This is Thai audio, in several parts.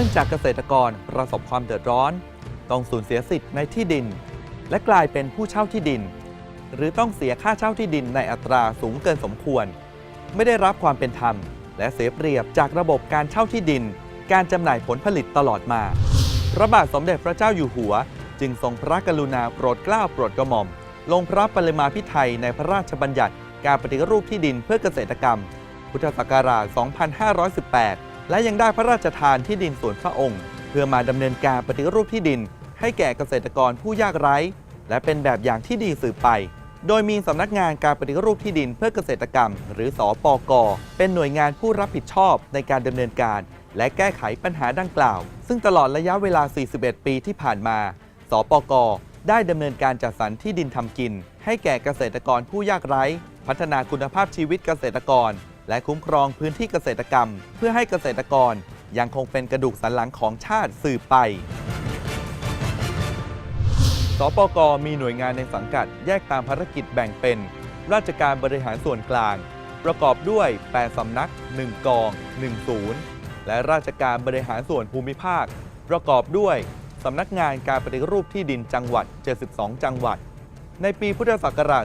นื่องจากเกษตรกรประสบความเดือดร้อน ต้องสูญเสียสิทธิ์ในที่ดิน และกลายเป็นผู้เช่าที่ดิน หรือต้องเสียค่าเช่าที่ดินในอัตราสูงเกินสมควร ไม่ได้รับความเป็นธรรม และเสียเปรียบจากระบบการเช่าที่ดิน การจำหน่ายผลผลิตตลอดมา พระบาทสมเด็จพระเจ้าอยู่หัว จึงทรงพระกรุณาโปรดเกล้าโปรดกระหม่อม ลงพระปริมาพิไทยในพระราชบัญญัติ การปฏิรูปที่ดินเพื่อเกษตรกรรม พุทธศักราช 2518 และยังได้พระราชทานที่ดินส่วนพระองค์ เพื่อมาดำเนินการปฏิรูปที่ดิน ให้แก่เกษตรกรผู้ยากไร้ และเป็นแบบอย่างที่ดีสืบไป โดยมีสำนักงานการปฏิรูปที่ดินเพื่อเกษตรกรรม หรือสอปกเป็นหน่วยงานผู้รับผิดชอบในการดำเนินการ และแก้ไขปัญหาดังกล่าว ซึ่งตลอดระยะเวลา 41 ปีที่ผ่านมา สปกได้ดำเนินการจัดสรรที่ดินทำกิน ให้แก่เกษตรกรผู้ยากไร้ พัฒนาคุณภาพชีวิตเกษตรกร และคุ้มครองพื้นที่เกษตรกรรม เพื่อให้เกษตรกรยังคงเป็นกระดูกสันหลังของชาติสืบไป สปกมีหน่วยงานในสังกัดแยกตามภารกิจแบ่งเป็น ราชการบริหารส่วนกลาง ประกอบด้วย 8 สำนัก 1 กอง 1 ศูนย์ และราชการบริหารส่วนภูมิภาค ประกอบด้วย สำนักงานการปฏิรูปที่ดินจังหวัด 72 จังหวัด ในปีพุทธศักราช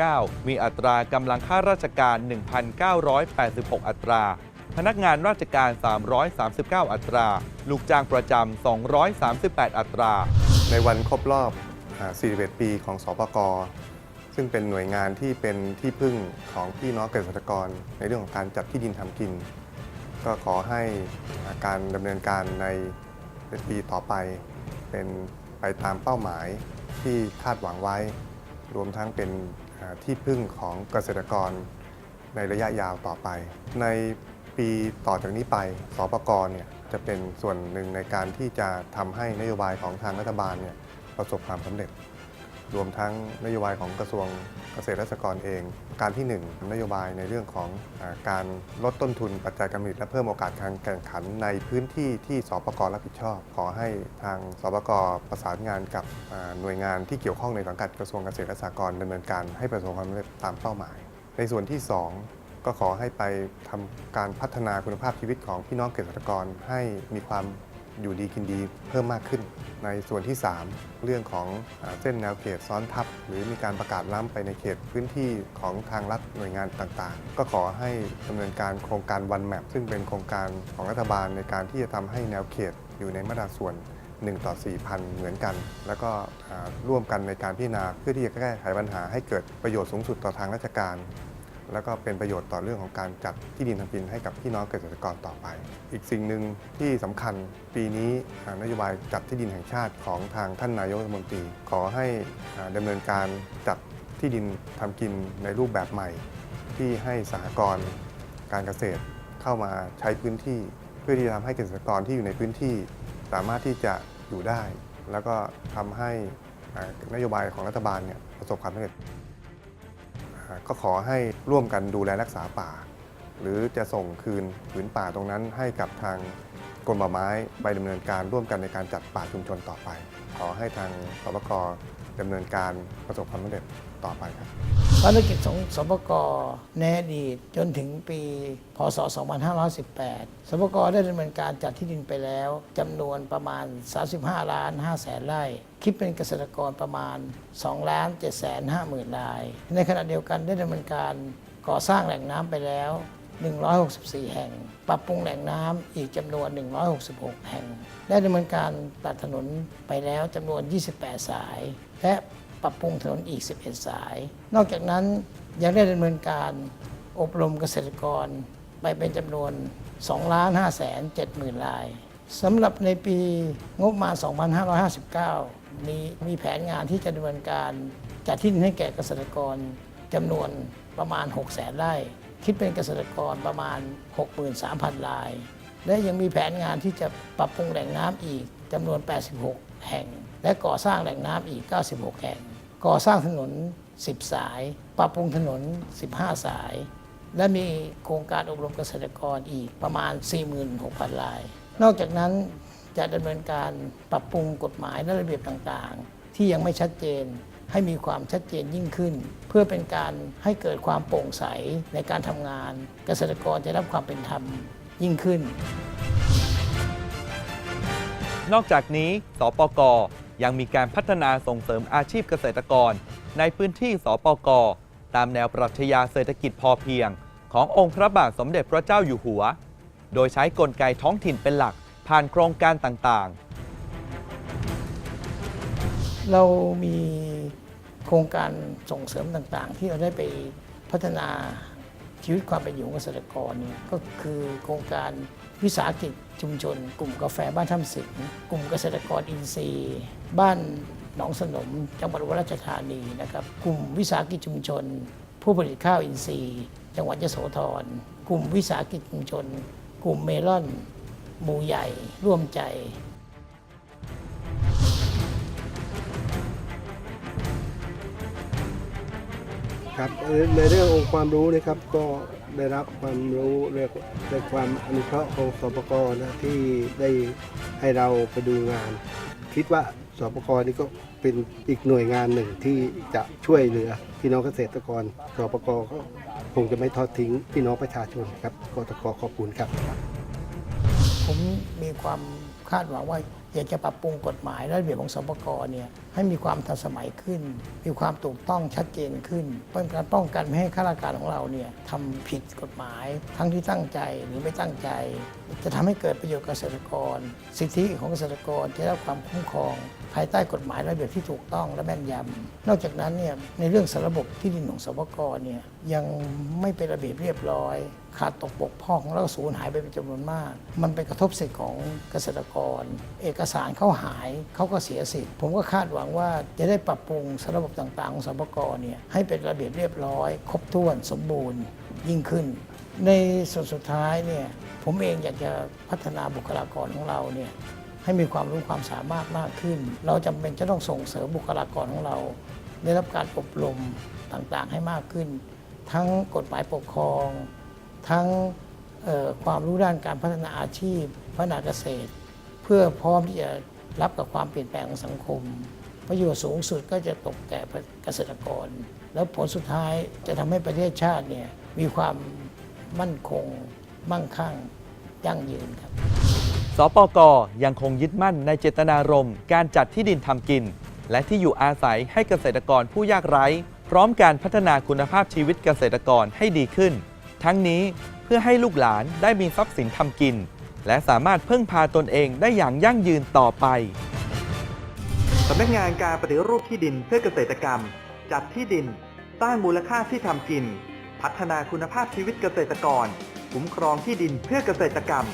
2559 มีอัตรากำลังข้าราชการ 1,986 อัตรา พนักงานราชการ 339 อัตรา ลูกจ้างประจำ 238 อัตรา ในวันครบรอบ 41 ปีของสปกซึ่งเป็นหน่วยงานที่เป็นที่พึ่งของพี่น้องเกษตรกร ในเรื่องของการจัดที่ดินทำกิน ก็ขอให้การดำเนินการในปีต่อไปเป็นไปตามเป้าหมาย ที่คาดหวังไว้ รวมทั้งเป็นที่พึ่งของเกษตรกรในระยะยาวต่อไป ในปีต่อจากนี้ไป สปกรเนี่ยจะเป็นส่วนหนึ่งในการที่จะทำให้นโยบายของทางรัฐบาลเนี่ยประสบความสำเร็จ รวมทั้งนโยบายของกระทรวงเกษตรและสหกรณ์เอง การที่ 1 นโยบายในเรื่องของอการลดต้นทุนปัจจัยการผลิตและเพิ่มโอกาสการแข่งขันในพื้นที่ที่สปกรับผิดชอบ ขอให้ทางสปกประสานงานกับหน่วยงานที่เกี่ยวข้องในสังกัดกระทรวงเกษตรและสหกรณ์ดำเนินการให้ประสบความสำเร็จตามเป้าหมาย ในส่วนที่ 2ก็ขอให้ไปทำการพัฒนาคุณภาพชีวิตของพี่น้องเกษตรกรให้มีความ อยู่ดีกินดีเพิ่มมากขึ้น ในส่วนที่ 3 เรื่องของเส้นแนวเขตซ้อนทับ หรือมีการประกาศล้ำไปในเขตพื้นที่ของทางรัฐหน่วยงานต่างๆ ก็ขอให้ดำเนินการโครงการวันแมปซึ่งเป็นโครงการของรัฐบาลในการที่จะทำให้แนวเขตอยู่ในมาตราส่วน1ต่อ4,000 เหมือนกัน แล้วก็ร่วมกันในการพิจารณาเพื่อที่จะแก้ไขปัญหาให้เกิดประโยชน์สูงสุดต่อทางราชการ แล้วก็เป็นประโยชน์ต่อเรื่องของการจัดที่ดินทำกินให้กับพี่น้องเกษตรกรต่อไป อีกสิ่งหนึ่งที่สำคัญปีนี้นโยบายจัดที่ดินแห่งชาติของทางท่านนายกรัฐมนตรี ขอให้อ่าดำเนินการจัดที่ดินทำกินในรูปแบบใหม่ ที่ให้สหกรณ์การเกษตรเข้ามาใช้พื้นที่ เพื่อที่จะทำให้เกษตรกรที่อยู่ในพื้นที่ สามารถที่จะอยู่ได้ แล้วก็ทำให้นโยบายของรัฐบาลเนี่ยประสบความสำเร็จ ก็ขอให้ร่วมกันดูแลรักษาป่า หรือจะส่งคืนผืนป่าตรงนั้นให้กับทางกรมป่าไม้ไปดำเนินการร่วมกันในการจัดป่าชุมชนต่อไป ขอให้ทางสปก ดำเนินการประสบความสำเร็จต่อไปครับภารกิจของสปกในอดีตจนถึงปี พศ 2518 สปกได้ดำเนินการจัดที่ดินไปแล้วจำนวนประมาณ 35 ล้าน5แสนไร่ คิดเป็นเกษตรกรประมาณ2ล้าน7แสน5หมื่นราย ในขณะเดียวกันได้ดำเนินการก่อสร้างแหล่งน้ำไปแล้ว 164 แห่ง ปรับปรุงแหล่งน้ำอีกจำนวน 166 แห่ง ได้ดำเนินการตัดถนนไปแล้วจำนวน 28 สาย และปรับปรุงถนนอีก 11 สาย นอกจากนั้นยังได้ดำเนินการอบรมเกษตรกรไปเป็นจำนวน 2 ล้าน5แสน7หมื่นรายสำหรับในปีงบมา 2559มีมีแผนงานที่จะดำเนินการจัดที่ดินให้แก่เกษตรกรจำนวนประมาณ 6 แสนไร่ คิดเป็นเกษตรกรประมาณ 63,000ราย และยังมีแผนงานที่จะปรับปรุงแหล่งน้ำอีกจำนวน 86 แห่ง และก่อสร้างแหล่งน้ำอีก 96 แห่ง ก่อสร้างถนน 10 สาย ปรับปรุงถนน 15 สาย และมีโครงการอบรมเกษตรกรอีกประมาณ 46,000ราย นอกจากนั้นจะดำเนินการปรับปรุงกฎหมายและระเบียบต่างๆ ที่ยังไม่ชัดเจน ให้มีความชัดเจนยิ่งขึ้น เพื่อเป็นการให้เกิดความโปร่งใสในการทำงาน เกษตรกรจะได้รับความเป็นธรรมยิ่งขึ้น นอกจากนี้ สปกยังมีการพัฒนาส่งเสริมอาชีพเกษตรกร ในพื้นที่สปกตามแนวปรัชญาเศรษฐกิจพอเพียง ขององค์พระบาทสมเด็จพระเจ้าอยู่หัว โดยใช้กลไกท้องถิ่นเป็นหลักผ่านโครงการต่างๆ เรามีโครงการส่งเสริมต่างๆ ที่เราได้ไปพัฒนาชีวิตความเป็นอยู่ของเกษตรกรเนี่ยก็คือโครงการวิสาหกิจชุมชน กลุ่มกาแฟบ้านถ้ำสิงห์กลุ่มเกษตรกรอินทรีย์ บ้านหนองสนมจังหวัดอุบลราชธานีนะครับกลุ่มวิสาหกิจชุมชน ผู้ผลิตข้าวอินทรีย์ จังหวัดยโสธรกลุ่มวิสาหกิจชุมชน กลุ่มเมลอนหมู่ใหญ่ ร่วมใจ ครับในเรื่ององค์ความรู้นะครับก็ได้รับความรู้เรียกในความอนุเคราะห์ของสปกนะที่ได้ให้เราไปดูงาน คิดว่าสปกนี่ก็เป็นอีกหน่วยงานหนึ่งที่จะช่วยเหลือพี่น้องเกษตรกรสปกก็คงจะไม่ทอดทิ้งพี่น้องประชาชนครับก็ขอขอบคุณครับ ผมมีความคาดหวังว่าอยากจะปรับปรุงกฎหมายและระเบียบของสปกเนี่ย ให้มีความทันสมัยขึ้น มีความถูกต้องชัดเจนขึ้นเพื่อการป้องกันไม่ให้ข้าราชการของเราเนี่ยทำผิดกฎหมาย ทั้งที่ตั้งใจหรือไม่ตั้งใจ จะทำให้เกิดประโยชน์กับเกษตรกร สิทธิของเกษตรกรจะได้รับความคุ้มครอง ภายใต้กฎหมายระเบียบที่ถูกต้องและแม่นยำนอกจากนั้นเนี่ยในเรื่องสารระบบที่ดินของสปกเนี่ยยังไม่เป็นระเบียบเรียบร้อย ขาดตกบกพร่องแล้วก็สูญหายไปเป็นจำนวนมาก มันไปกระทบสิทธิของเกษตรกร เอกสารเขาหายเขาก็เสียสิทธิ์ผมก็คาดหวังว่าจะได้ปรับปรุงสระบบต่างๆ ของสปกรเนี่ยให้เป็นระเบียบเรียบร้อย ครบถ้วนสมบูรณ์ยิ่งขึ้น ในส่วนสุดท้ายเนี่ยผมเองอยากจะพัฒนาบุคลากรของเราเนี่ยให้มีความรู้ความสามารถมากขึ้น เราจำเป็นจะต้องส่งเสริมบุคลากรของเรา ได้รับการอบรมต่างๆให้มากขึ้น ทั้งกฎหมายปกครอง ทั้งความรู้ด้านการพัฒนาอาชีพพัฒนาเกษตร เพื่อพร้อมที่จะรับกับความเปลี่ยนแปลงของสังคม ประโยชน์สูงสุดก็จะตกแก่เกษตรกร แล้วผลสุดท้ายจะทำให้ประเทศชาติเนี่ยมีความมั่นคง มั่งคั่งยั่งยืนครับ สปกยังคงยึดมั่นในเจตนารมณ์การจัดที่ดินทำกิน และที่อยู่อาศัยให้เกษตรกรผู้ยากไร้ พร้อมการพัฒนาคุณภาพชีวิตเกษตรกรให้ดีขึ้น ทั้งนี้เพื่อให้ลูกหลานได้มีทรัพย์สินทำกิน และสามารถพึ่งพาตนเองได้อย่างยั่งยืนต่อไป สำนักงานการปฏิรูปที่ดินเพื่อเกษตรกรรม จัดที่ดิน สร้างมูลค่าที่ทำกิน พัฒนาคุณภาพชีวิตเกษตรกร คุ้มครองที่ดินเพื่อเกษตรกรรม